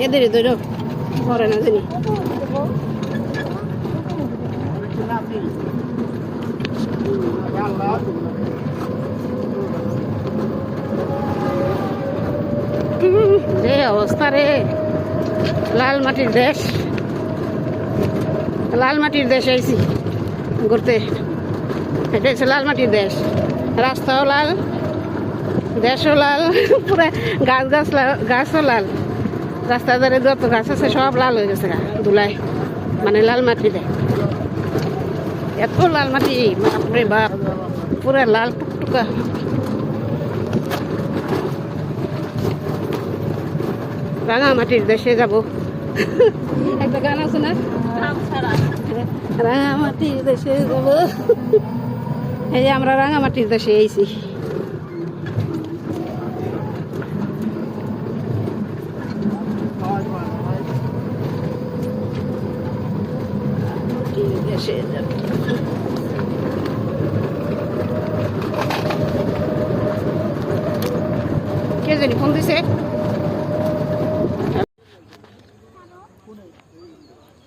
এই, এদেরই ধরো পরে না জানি যে অবস্থা রে। লাল মাটির দেশ। লাল মাটির দেশ আইছি ঘুরতে। এটা হচ্ছে লাল মাটির দেশ। রাস্তাও লাল দেশও লাল পুরো গাছ গাছ গাছও লাল। রাস্তার ধারে যত গাছ আছে সব লাল হয়ে গেছে গা ধুলায়। মানে লাল মাটি দেয় এত লাল মাটি বাপরে বাপ পুরো লাল টুকটুকা। রাঙামাটির দেশে যাব। একটা গান আছে না? রাঙামাটির দেশে যাব। এই আমরা রাঙামাটির দেশে এইছি যাব কে জানি ফোন দিছে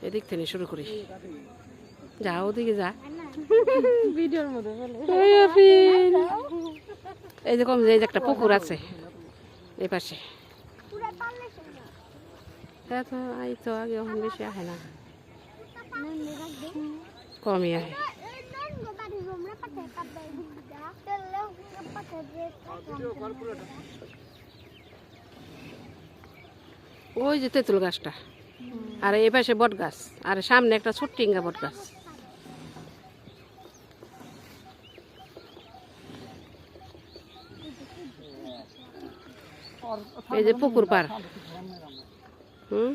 এদিক থেকে শুরু করি যা ওদিকে যা ভিডিওর মধ্যে এই যে কম যে এই যে একটা পুকুর আছে এই পাশে হ্যাঁ তো এই তো আগে এখন বেশি আহে না কমই আহে ওই যে তেঁতুল গাছটা। আর এই পাশে বট গাছ। আর সামনে একটা ছোট্ট ইঙ্গা বট গাছ। এই যে পুকুর পার হুম?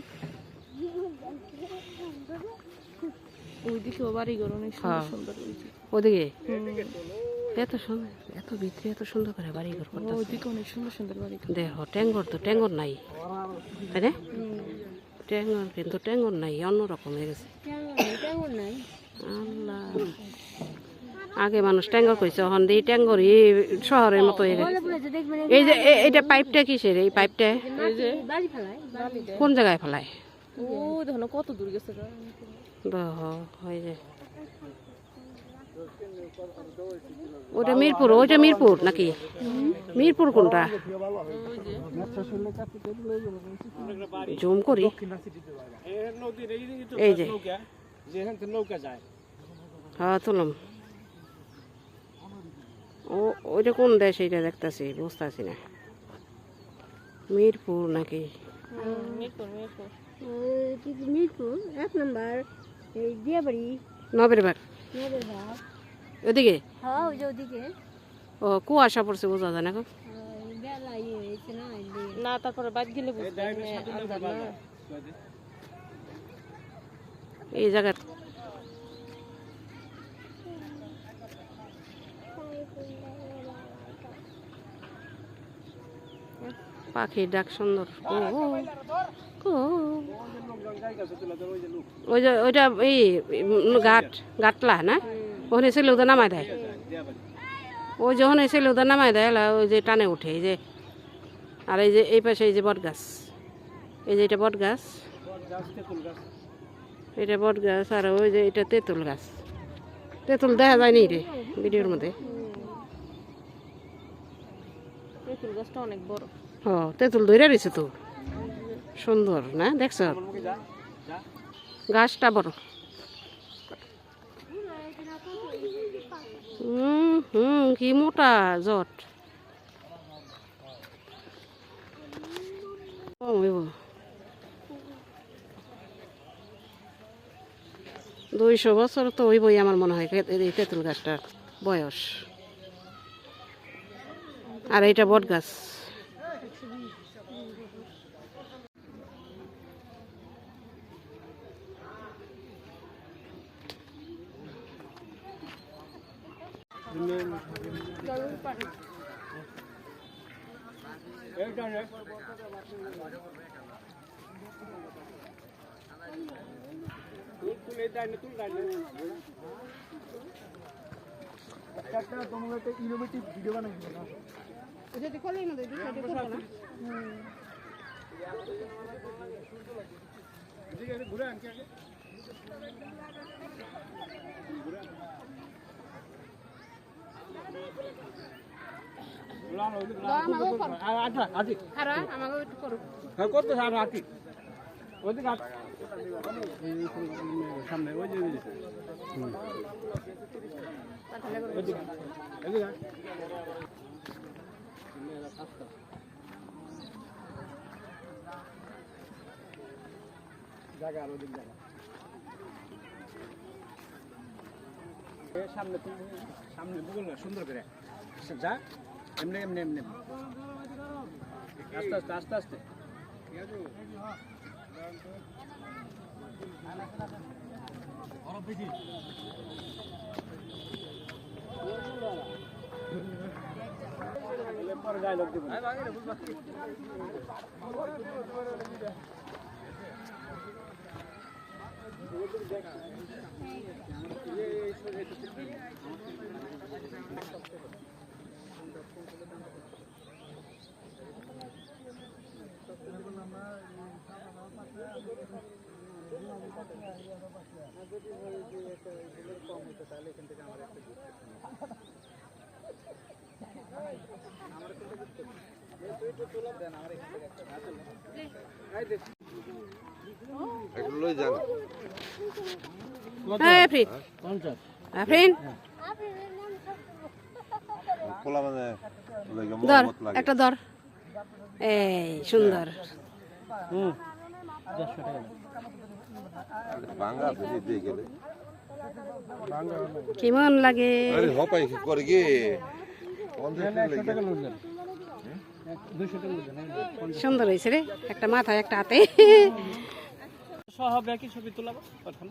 ওইদিকে বাড়ি ঘর অনেক হ্যাঁ। সুন্দর সুন্দর ওইদিকে ওদিকে এত সুন্দর এত ভিতরে এত সুন্দর করে বাড়ি ঘর করতে ওইদিকে অনেক সুন্দর সুন্দর বাড়ি ঘর। দেহ ট্যাঙ্গর তো ট্যাঙ্গর নাই তাই না ট্যাঙ্গর কিন্তু ট্যাঙ্গর নাই অন্যরকম হয়ে গেছে আল্লাহ আগে মানুষ ট্যাঙ্গর কইছে এখন এই ট্যাঙ্গর এই শহরের মতো হয়ে গেছে এই যে এ- এইটা পাইপটা কিসের এই পাইপটা কোন জায়গায় ফেলায় ও দেখো কত দূর গেছে হয়ে ওটা মিরপুর ওইটা মিরপুর নাকি? মিরপুর কোনটা? জুম করি এই যে। হ্যাঁ তুলম। ও, ওইটা কোন দেশ এইটা দেখতেছি, বুঝতেছি না। মিরপুর নাকি? মিরপুর মিরপুর। মিরপুর? এক নম্বর এই দিয়াবাড়ি নবের বার নদের ভাগ ওদিকে? হ্যাঁ ওই যে ওদিকে। ও কুয়াশা পড়ছে বোঝা যায় না গো। বেলা ইয়ে না দিয়ে। তারপরে বাদ গেলে এই জায়গা পাখির ডাক সুন্দর। ওই যে, ওইটা এই ঘাট, ঘাটলা, না? ওখানে ছেলে ওদের নামায় দেয়। ওই যখন এই ছেলে ওদের নামায় দেয় ওই যে টানে উঠে এই যে। আর এই যে, এই পাশে এই যে বট গাছ। এই যে এটা বট গাছ। এটা বট গাছ, আর ওই যে এটা তেঁতুল গাছ। তেঁতুল দেখা যায়নি রে, ভিডিওর মধ্যে। তেঁতুল গাছটা অনেক বড়। ও তেঁতুল ধরে রয়েছে তো। সুন্দর, না? দেখছ? গাছটা বড়। হুম হুম, কি মোটা, জট। দুইশো বছর তো ওই বই আমার মনে হয় এই তেঁতুল গাছটার বয়স। আর এইটা বট গাছ একটা ইনোভেটিভ ভিডিও বানাই যদি খোলেই না দুই সাইডে করব না ঘুরে আনকে ঘুরে সামনে ওই যে জায়গা আর ওদিক জায়গা। সামনে সামনে বগল না সুন্দর করে। যা, এমনি এমনি এমনি। আস্তে আস্তে আস্তে আস্তে। পরে যাই লোক দিব এগুলোই জান হ্যাঁ ফ্রিন ফ্রিন খোলা মানে লাগে ধর মহব্বত লাগে একটা সুন্দর ভাঙা ফেলে দিয়ে গেলে কেমন লাগে আরে হপাই কি করে কি? পঞ্চাশ টাকা লাগে। সুন্দর হয়েছে রে একটা মাথায় একটা হাতে। সহ একই ছবি তোলাবো প্রথম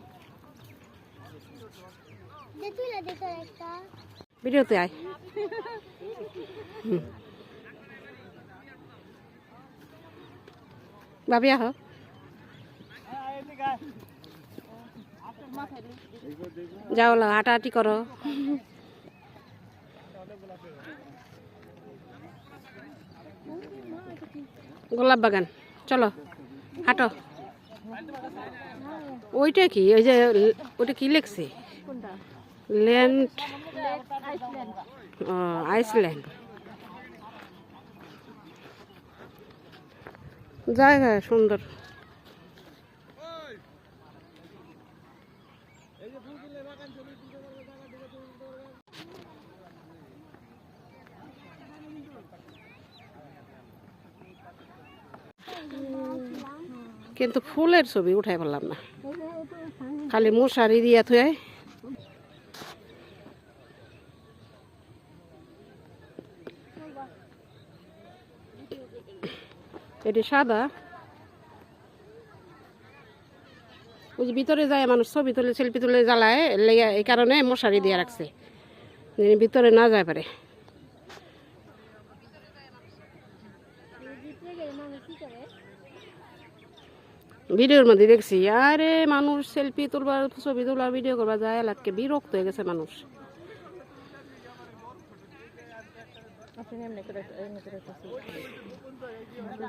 ভিডিওতে আয়। ভাবি আহ। যাও হাঁটাহাঁটি করো। গোলাপ বাগান। চলো, হাঁটো। ওইটা কি? ওই যে ওটা কি লেখছে? Land Iceland. জায়গা সুন্দর। কিন্তু ফুলের ছবি উঠাই পারলাম না। খালি মশারি দিয়া থুয়ে এটি সাদা। ওই ভিতরে যায় মানুষ ছবি তুলে, সেলফি তুলে জ্বালায় এই কারণে মশারি দিয়ে রাখছে। ভিতরে না যায় পারে। ভিডিওর মধ্যে দেখছি আরে মানুষ সেলফি তুলবার ছবি তোলার ভিডিও করবা যায় এলাকে বিরক্ত হয়ে গেছে মানুষ।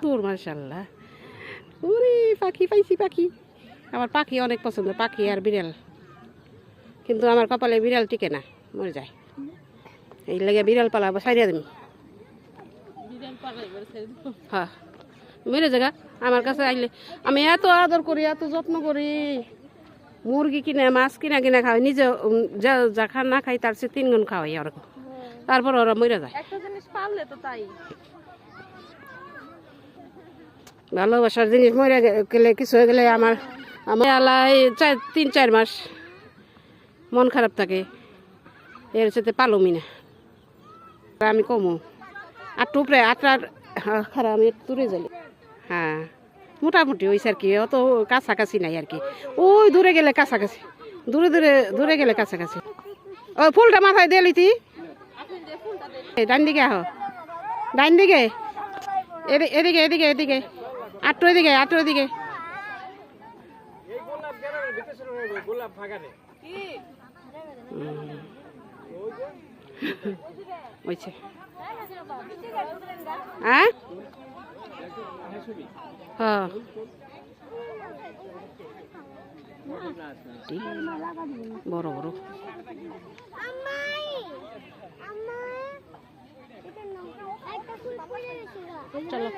দূর মার্শাল্লাহ ওরে পাখি পাইছি পাখি। আমার পাখি অনেক পছন্দ পাখি আর বিড়াল। কিন্তু আমার কপালে বিড়াল টিকে না মরে যায়। এই লেগে বিড়াল পালা দিন পারলে এবারে হ্যাঁ। মেরে জায়গা আমার কাছে আইলে আমি এত আদর করি এত যত্ন করি। মুরগি কিনে মাছ কিনা কিনা খাওয়াই নিজে যা যা খা না খাই তার চেয়ে তিন গুণ খাওয়াই ওরকম। তারপর ওরা মরে যায়। একটা জিনিস পারলে তো তাই। ভালোবাসার জিনিস মরে গেলে কিছু হয়ে গেলে আমার আমার আলাই চার তিন চার মাস মন খারাপ থাকে। এর সাথে পালমি না। আর আমি কমু। আর টুপরে আটটার হ্যাঁ, খারাপ আমি দূরে যাই। হ্যাঁ। মোটামুটি ওই আর কি অত কাছাকাছি নাই আর কি। ওই দূরে গেলে কাছাকাছি, দূরে দূরে দূরে গেলে কাছাকাছি। ও, ফুলটা মাথায় দিয়ে লিতি ডান দিকে আহ। ডান দিকে। এদি- এদিকে এদিকে এদিকে। আটটো এদিকে আটটো এদিকে। হ্যাঁ হ্যাঁ। বড় বড়। চলো।